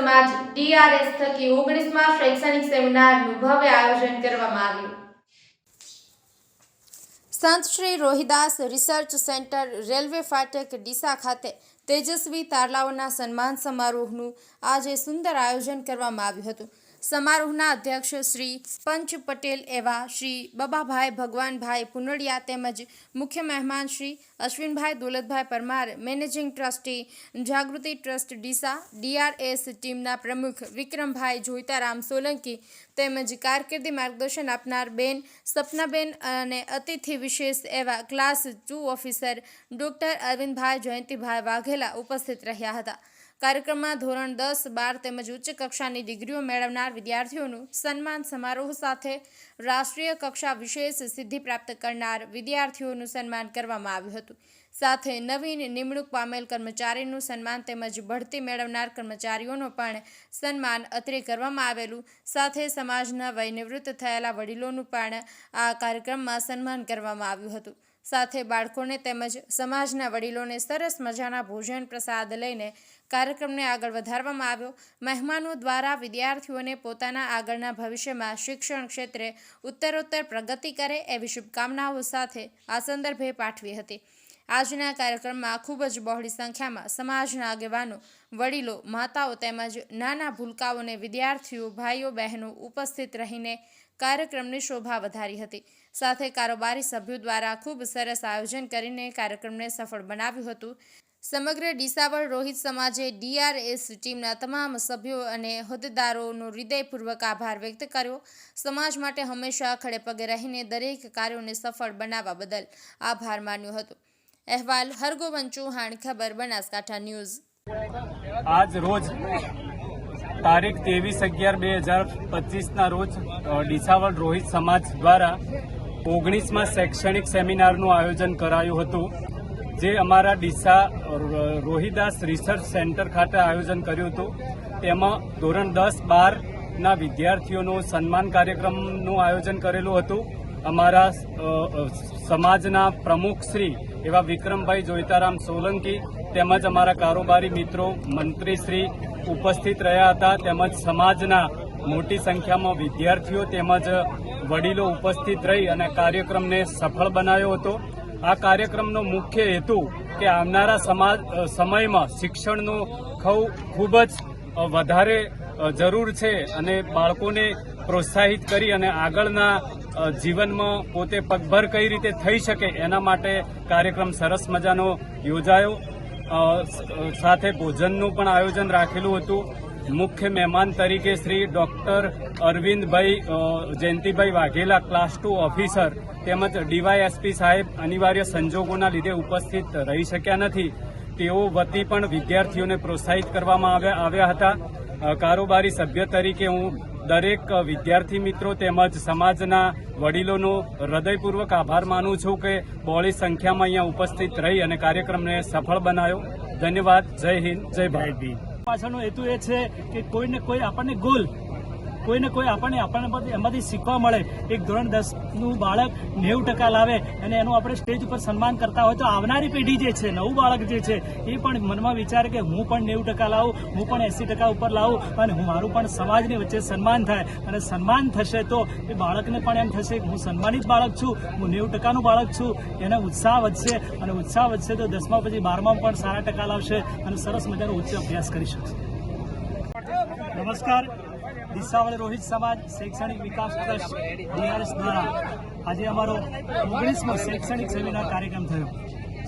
સમાજ ડીઆરએસ થકી ઓગણીસમાં શૈક્ષણિક સેમિનારનું ભવ્ય આયોજન કરવામાં આવ્યું. સંત Shri Rohidas research centre railway ફાટક ડીસા ખાતે તેજસ્વી તારલાઓના સન્માન સમારોહનું આજે સુંદર આયોજન કરવામાં આવ્યું હતું. સમારોહના અધ્યક્ષ શ્રી પંચ પટેલ એવા શ્રી બબાભાઈ ભગવાનભાઈ પુનડિયા તેમજ મુખ્ય મહેમાન Shri Ashwinbhai Dolatbhai Parmar, managing trustee Jagruti trust Deesa, DRS ટીમના પ્રમુખ વિક્રમભાઈ જોઈતારામ સોલંકી તેમજ કારકિર્દી માર્ગદર્શન આપનાર બેન સપનાબેન અને અતિથિ વિશેષ એવા class two officer doctor Arvindbhai Jayantibhai Vaghela ઉપસ્થિત રહ્યા હતા. કાર્યક્રમમાં ધોરણ દસ, બાર તેમજ ઉચ્ચ કક્ષાની ડિગ્રીઓ મેળવનાર વિદ્યાર્થીઓનું સન્માન સમારોહ સાથે રાષ્ટ્રીય કક્ષા વિશેષ સિદ્ધિ પ્રાપ્ત કરનાર વિદ્યાર્થીઓનું સન્માન કરવામાં આવ્યું હતું. સાથે નવીન નિમણૂક પામેલ કર્મચારીનું સન્માન તેમજ બઢતી મેળવનાર કર્મચારીઓનું પણ સન્માન અત્રે કરવામાં આવેલું. સાથે સમાજના વયનિવૃત્ત થયેલા વડીલોનું પણ આ કાર્યક્રમમાં સન્માન કરવામાં આવ્યું હતું. સાથે બાળકોને તેમજ સમાજના વડીલોને સરસ મજાના ભોજન પ્રસાદ લઈને કાર્યક્રમને આગળ વધારવામાં આવ્યો. મહેમાનો દ્વારા વિદ્યાર્થીઓને પોતાના આગળના ભવિષ્યમાં શિક્ષણ ક્ષેત્રે ઉત્તરોત્તર પ્રગતિ કરે એવી શુભકામનાઓ સાથે આ સંદર્ભે પાઠવી હતી. આજના કાર્યક્રમમાં ખૂબ જ બહોળી સંખ્યામાં સમાજના આગેવાનો, વડીલો, માતાઓ તેમજ નાના ભૂલકાઓને વિદ્યાર્થીઓ, ભાઈઓ, બહેનો ઉપસ્થિત રહીને કાર્યક્રમની શોભા વધારી હતી. સાથે કારોબારી સભ્યો દ્વારા ખૂબ સરસ આયોજન કરીને કાર્યક્રમને સફળ બનાવ્યું હતું. સમગ્ર ડીસાવળ રોહિત સમાજે ડીઆરએસ ટીમના તમામ સભ્યો અને હોદ્દેદારોનો હૃદયપૂર્વક આભાર વ્યક્ત કર્યો. સમાજ માટે હંમેશા ખડેપગે રહીને દરેક કાર્યોને સફળ બનાવવા બદલ આભાર માન્યો હતો. અહેવાલ હરગોવન ચૌહાણ ખબર, બનાસકાંઠા ન્યૂઝ. આજ રોજ તારીખ ત્રેવીસ અગિયાર બે હજાર પચીસના રોજ ડીસાવળ રોહિત સમાજ દ્વારા ઓગણીસમાં શૈક્ષણિક સેમિનારનું આયોજન કરાયું હતું, જે અમારા ડીસા રોહિદાસ રિસર્ચ સેન્ટર ખાતે આયોજન કર્યું હતું. તેમાં ધોરણ દસ બારના વિદ્યાર્થીઓનું સન્માન કાર્યક્રમનું આયોજન કરેલું હતું. અમારા સમાજના પ્રમુખ શ્રી એવા વિક્રમભાઈ જોઈતારામ સોલંકી તેમજ અમારા કારોબારી મિત્રો મંત્રીશ્રી ઉપસ્થિત રહ્યા હતા. તેમજ સમાજના મોટી સંખ્યામાં વિદ્યાર્થીઓ તેમજ વડીલો ઉપસ્થિત રહી અને કાર્યક્રમને સફળ બનાવ્યો હતો. આ કાર્યક્રમનો મુખ્ય હેતુ કે આવનારા સમાજ સમયમાં શિક્ષણનું ખઉ- ખૂબ જ વધારે જરૂર છે અને બાળકોને પ્રોત્સાહિત કરી અને આગળના જીવનમાં પોતે પગભર કઈ રીતે થઈ શકે એના માટે કાર્યક્રમ સરસ મજાનો યોજાયો. સાથે ભોજનનું પણ આયોજન રાખેલું હતું. મુખ્ય મહેમાન તરીકે Shri doctor Arvindbhai Jayantibhai Vaghela, class two officer તેમજ ડીવાયએસપી સાહેબ અનિવાર્ય સંજોગોના લીધે ઉપસ્થિત રહી શક્યા નથી. તેઓ વતી પણ વિદ્યાર્થીઓને પ્રોત્સાહિત કરવામાં આવ્યા હતા. કારોબારી સભ્ય તરીકે હું દરેક વિદ્યાર્થી મિત્રો તેમજ સમાજના વડીલોનો હૃદયપૂર્વક આભાર માનું છું કે બહોળી સંખ્યામાં અહીંયા ઉપસ્થિત રહી અને કાર્યક્રમને સફળ બનાવ્યો. ધન્યવાદ. જય હિન્દ. જય ભારત. પાછળનો હેતુ એ છે કે કોઈને કોઈ આપણને ગોલ કોઈને કોઈ આપણને આપણને એમાંથી શીખવા મળે. એક ધોરણ દસનું બાળક નેવું ટકા લાવે અને એનું આપણે સ્ટેજ ઉપર સન્માન કરતા હોય તો આવનારી પેઢી જે છે, નવું બાળક જે છે, એ પણ મનમાં વિચારે કે હું પણ નેવું ટકા લાવું, હું પણ એસી ટકા ઉપર લાવું અને હું મારું પણ સમાજની વચ્ચે સન્માન થાય. અને સન્માન થશે તો એ બાળકને પણ એમ થશે કે હું સન્માનિત બાળક છું, હું નેવું ટકાનું બાળક છું, એને ઉત્સાહ વધશે અને ઉત્સાહ વધશે તો દસમા પછી બારમા પણ સારા ટકા લાવશે અને સરસ મજાનો ઉચ્ચ અભ્યાસ કરી શકશે. નમસ્કાર. દિશાવળ રોહિત સમાજ શૈક્ષણિક વિકાસ ટ્રસ્ટ, ડીઆરએસ દ્વારા આજે અમારો ઓગણીસમો શૈક્ષણિક સેમિનાર કાર્યક્રમ થયો,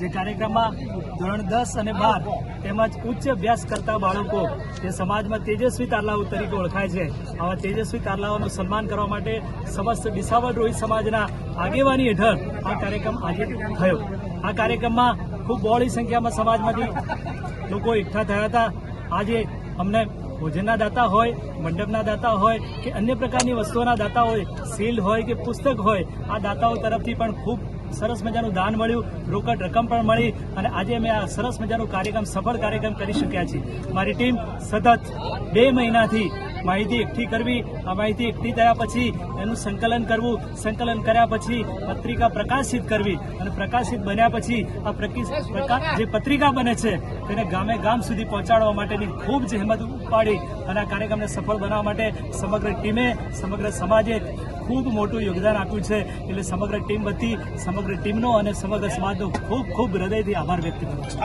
જે કાર્યક્રમમાં ધોરણ દસ અને બાર તેમજ ઉચ્ચ અભ્યાસ કરતા બાળકો જે સમાજમાં તેજસ્વી તારલાઓ તરીકે ઓળખાય છે, આવા તેજસ્વી તારલાઓનું સન્માન કરવા માટે સમસ્ત દિશાવળ રોહિત સમાજના આગેવાની હેઠળ આ કાર્યક્રમ આજે થયો. આ કાર્યક્રમમાં ખૂબ બહોળી સંખ્યામાં સમાજમાંથી લોકો એકઠા થયા હતા. આજે અમને ભોજનના દાતા હોય, મંડપના દાતા હોય કે અન્ય પ્રકારની વસ્તુઓના દાતા હોય સીલ હોય કે પુસ્તક હોય, આ દાતાઓ તરફથી પણ ખૂબ સરસ મજાનું દાન મળ્યું. રોકડ રકમ પણ મળી અને આજે અમે આ સરસ મજાનું કાર્યક્રમ, સફળ કાર્યક્રમ કરી શક્યા છીએ. મારી ટીમ સતત બે મહિનાથી માહિતી એકઠી કરવી, આ માહિતી એકઠી થયા પછી એનું સંકલન કરવું, સંકલન કર્યા પછી પત્રિકા પ્રકાશિત કરવી અને પ્રકાશિત બન્યા પછી આ જે પત્રિકા બને છે, તેને ગામે ગામ સુધી પહોંચાડવા માટેની ખૂબ જહેમત ઉપાડી અને આ કાર્યક્રમને સફળ બનાવવા માટે સમગ્ર ટીમે, સમગ્ર સમાજે ખૂબ મોટું યોગદાન આપ્યું છે. એટલે સમગ્ર ટીમ વતી, સમગ્ર ટીમનો અને સમગ્ર સમાજનો ખૂબ ખૂબ હૃદયથી આભાર વ્યક્ત કરું છું.